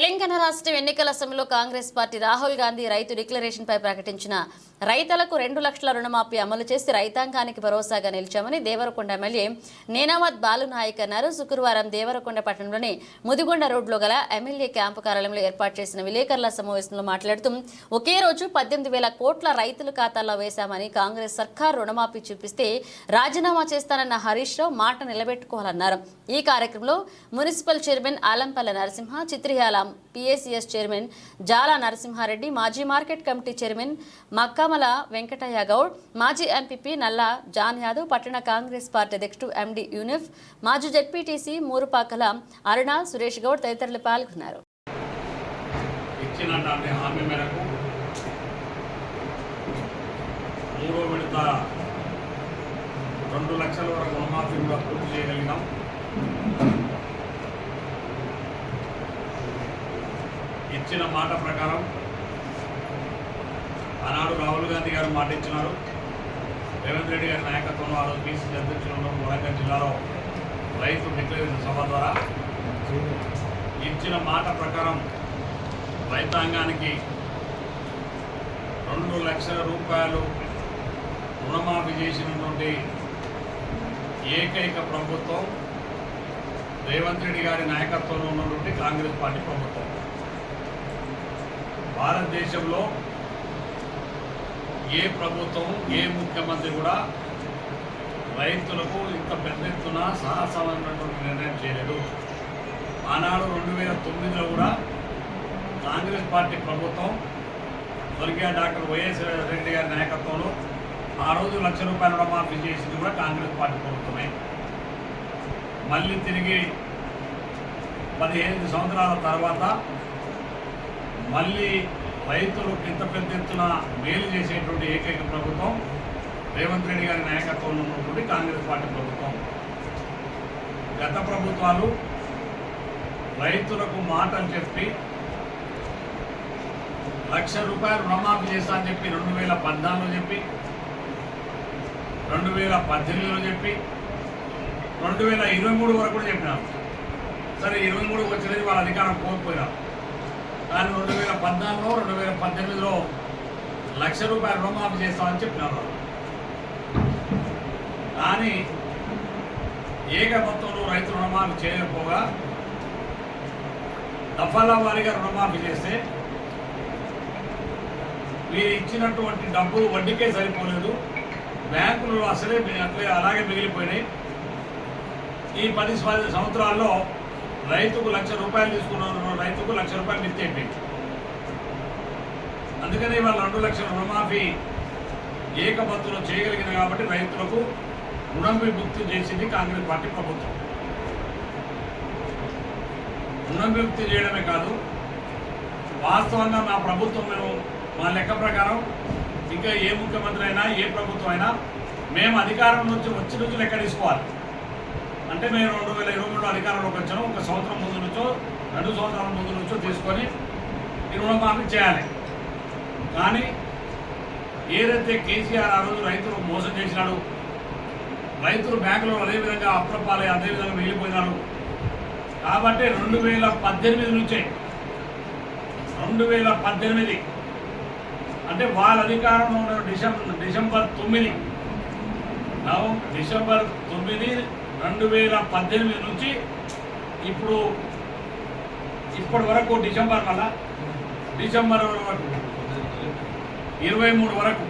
తెలంగాణ రాష్ట్ర ఎన్నికల సమయంలో కాంగ్రెస్ పార్టీ రాహుల్ గాంధీ రైతు డిక్లరేషన్ పై ప్రకటించిన రైతులకు రెండు లక్షల రుణమాఫీ అమలు చేసి రైతాంగానికి భరోసాగా నిలిచామని దేవరకొండ ఎమ్మెల్యే నేనావత్ బాలునాయక్ అన్నారు. శుక్రవారం దేవరకొండ పట్టణంలోని ముదిగొండ రోడ్లో గల ఎమ్మెల్యే క్యాంపు కార్యాలయంలో ఏర్పాటు చేసిన విలేకరుల సమావేశంలో మాట్లాడుతూ ఒకే రోజు పద్దెనిమిది వేల కోట్ల రైతుల ఖాతాల్లో వేశామని కాంగ్రెస్ సర్కార్ రుణమాఫీ చూపిస్తే రాజీనామా చేస్తానన్న హరీష్ రావు మాట నిలబెట్టుకోవాలన్నారు. ఈ కార్యక్రమంలో municipal chairman Alampalla Narasimha Chitriyala PSCS chairman Jala Narasimha Reddy మాజీ market committee chairman Makkamala Venkataiah Goud మాజీ ఎంపీపీ నల్లా జాన్ యాదవ్ పట్టణ కాంగ్రెస్ పార్టీ అధ్యక్షుడు ఎండి యూనిఫ్ మాజీ జెడ్పీటీసీ మూరుపాకల అరుణ సురేష్ గౌడ్ తదితరులు పాల్గొన్నారు. మూడో విడత రెండు లక్షల వరకు రుణమాఫీ కూడా పూర్తి చేయగలిగినాం ఇచ్చిన మాట ప్రకారం ఆనాడు రాహుల్ గాంధీ గారు మాట ఇచ్చినారు. రేవంత్ రెడ్డి గారి నాయకత్వంలో ఆ రోజు బీసీ అధ్యక్షులు ఉన్న వరంగల్ జిల్లాలో రైతు డిక్లరేషన్ సభ ద్వారా ఇచ్చిన మాట ప్రకారం రైతాంగానికి రెండు లక్షల రూపాయలు రుణమాఫీ చేసినటువంటి ఏకైక ప్రభుత్వం రేవంత్ రెడ్డి గారి నాయకత్వంలో ఉన్నటువంటి కాంగ్రెస్ పార్టీ ప్రభుత్వం. భారతదేశంలో ఏ ప్రభుత్వం ఏ ముఖ్యమంత్రి కూడా రైతులకు ఇంత పెద్ద ఎత్తున సాహసమైనటువంటి నిర్ణయం చేయలేదు. ఆనాడు రెండు వేల తొమ్మిదిలో కూడా కాంగ్రెస్ పార్టీ ప్రభుత్వం స్వర్గీయ డాక్టర్ వైఎస్ రెడ్డి గారి నాయకత్వంలో ఆ రోజు లక్ష రూపాయల రుణమాఫీ చేసింది కూడా కాంగ్రెస్ పార్టీ ప్రభుత్వమే. మళ్ళీ తిరిగి పదిహేను సంవత్సరాల తర్వాత మళ్ళీ రైతులు ఇంత పెద్ద ఎత్తున మేలు చేసేటువంటి ఏకైక ప్రభుత్వం రేవంత్ రెడ్డి గారి నాయకత్వంలో ఉన్నటువంటి కాంగ్రెస్ పార్టీ ప్రభుత్వం. గత ప్రభుత్వాలు రైతులకు మాటలు చెప్పి లక్ష రూపాయలు రుణమాఫీ చేస్తా అని చెప్పి రెండు వేల పద్నాలుగులో చెప్పి రెండు వేల పద్దెనిమిదిలో చెప్పి రెండు వేల ఇరవై మూడు వరకు కూడా చెప్పినారు. సరే ఇరవై మూడు వచ్చినది వాళ్ళ అధికారం కోల్పోయినారు. కానీ రెండు వేల పద్నాలుగులో రెండు వేల పద్దెనిమిదిలో లక్ష రూపాయలు రుణమాఫీ చేస్తామని చెప్పినారు. కానీ ఏక మొత్తంలో రైతు రుణమాఫీ చేయకపోగా దఫాల వారీగా రుణమాఫీ చేస్తే మీరు ఇచ్చినటువంటి డబ్బులు వడ్డీకే సరిపోలేదు. బ్యాంకులు అసలే అట్లే అలాగే మిగిలిపోయినాయి. ఈ పది పది సంవత్సరాల్లో రైతుకు లక్ష రూపాయలు తీసుకున్న రైతుకు లక్ష రూపాయలు ఇచ్చేయండి అయిపోయింది. అందుకని వాళ్ళ రెండు లక్షల రుణమాఫీ ఏకపత్తులో చేయగలిగింది కాబట్టి రైతులకు రుణం విముక్తి చేసింది కాంగ్రెస్ పార్టీ ప్రభుత్వం. రుణం విముక్తి చేయడమే కాదు వాస్తవంగా మా ప్రభుత్వం మేము మా లెక్క ప్రకారం ఇంకా ఏ ముఖ్యమంత్రి అయినా ఏ ప్రభుత్వం అయినా మేము అధికారం నుంచి వచ్చి నుంచి లెక్క తీసుకోవాలి. అంటే మేము రెండు వేల ఇరవై మూడు అధికారంలోకి వచ్చాము. ఒక సంవత్సరం ముందు నుంచో రెండు సంవత్సరాల ముందు నుంచో తీసుకొని ఈ రుణమాఫీ చేయాలి. కానీ ఏదైతే కేసీఆర్ ఆ రోజు రైతులు మోసం చేసినాడు రైతులు బ్యాంకులో అదేవిధంగా అప్రపాలి అదేవిధంగా మిగిలిపోయినారు. కాబట్టి రెండు వేల పద్దెనిమిది నుంచే రెండు వేల పద్దెనిమిది అంటే వాళ్ళ అధికారంలో ఉన్న డిసెంబర్ డిసెంబర్ తొమ్మిది నవం డిసెంబర్ తొమ్మిది రెండు వేల పద్దెనిమిది నుంచి ఇప్పుడు ఇప్పటి వరకు డిసెంబర్ వల్ల డిసెంబర్ వరకు. ఇరవై మూడు వరకు.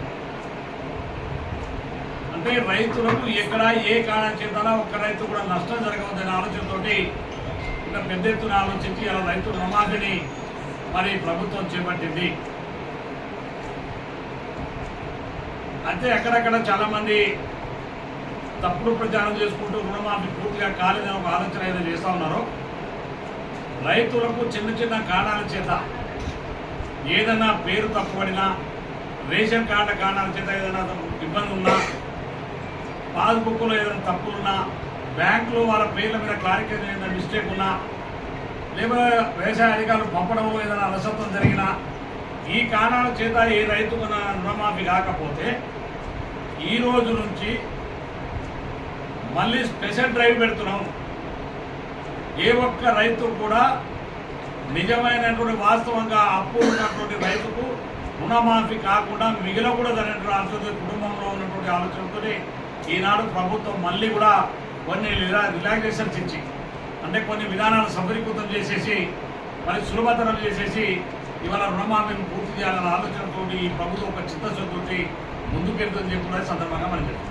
అంటే రైతులకు ఎక్కడ ఏ కారణం చేతనా ఒక్క రైతు కూడా నష్టం జరగవద్దనే ఆలోచనతోటి ఇంకా పెద్ద ఎత్తున ఆలోచించి అలా రైతు రుణమాఫీని మరి ప్రభుత్వం చేపట్టింది. అయితే అక్కడక్కడ చాలామంది తప్పుడు ప్రచారం చేసుకుంటూ రుణమాఫీ పూర్తిగా కాలేదని ఒక ఆలోచన ఏదో చేస్తా ఉన్నారో? రైతులకు చిన్న చిన్న కారణాల చేత ఏదైనా పేరు తప్పుపడినా రేషన్ కార్డు కారణాల చేత ఏదైనా ఇబ్బంది ఉన్నా పాస్బుక్లో ఏదైనా తప్పులున్నా బ్యాంకులో వాళ్ళ పేర్ల మీద క్లారిఫికేషన్ ఏదైనా మిస్టేక్ ఉన్నా లేదా వ్యవసాయ అధికారులు పంపడంలో ఏదైనా అలసత్వం జరిగినా ఈ కారణాల చేత ఏ రైతుకున్న రుణమాఫీ కాకపోతే ఈ రోజు నుంచి మళ్ళీ స్పెషల్ డ్రైవ్ పెడుతున్నాం ఏ ఒక్క రైతు కూడా నిజమైనటువంటి వాస్తవంగా అప్పు ఉన్నటువంటి రైతుకు రుణమాఫీ కాకుండా మిగిలకూడదనేటువంటి ఆలోచన కుటుంబంలో ఉన్నటువంటి ఆలోచనతో ఈనాడు ప్రభుత్వం మళ్ళీ కూడా కొన్ని రిలాక్సేషన్స్ ఇచ్చి అంటే కొన్ని విధానాలు సఫలీకృతం చేసేసి మరి సులభతరం చేసేసి ఇవాళ రుణమాఫీని పూర్తి చేయాలన్న ఆలోచనతోటి ఈ ప్రభుత్వం ఒక చిత్తశుద్ధితోటి ముందుకెళ్తుందని చెప్పుకునే సందర్భంగా మనం చెప్తాం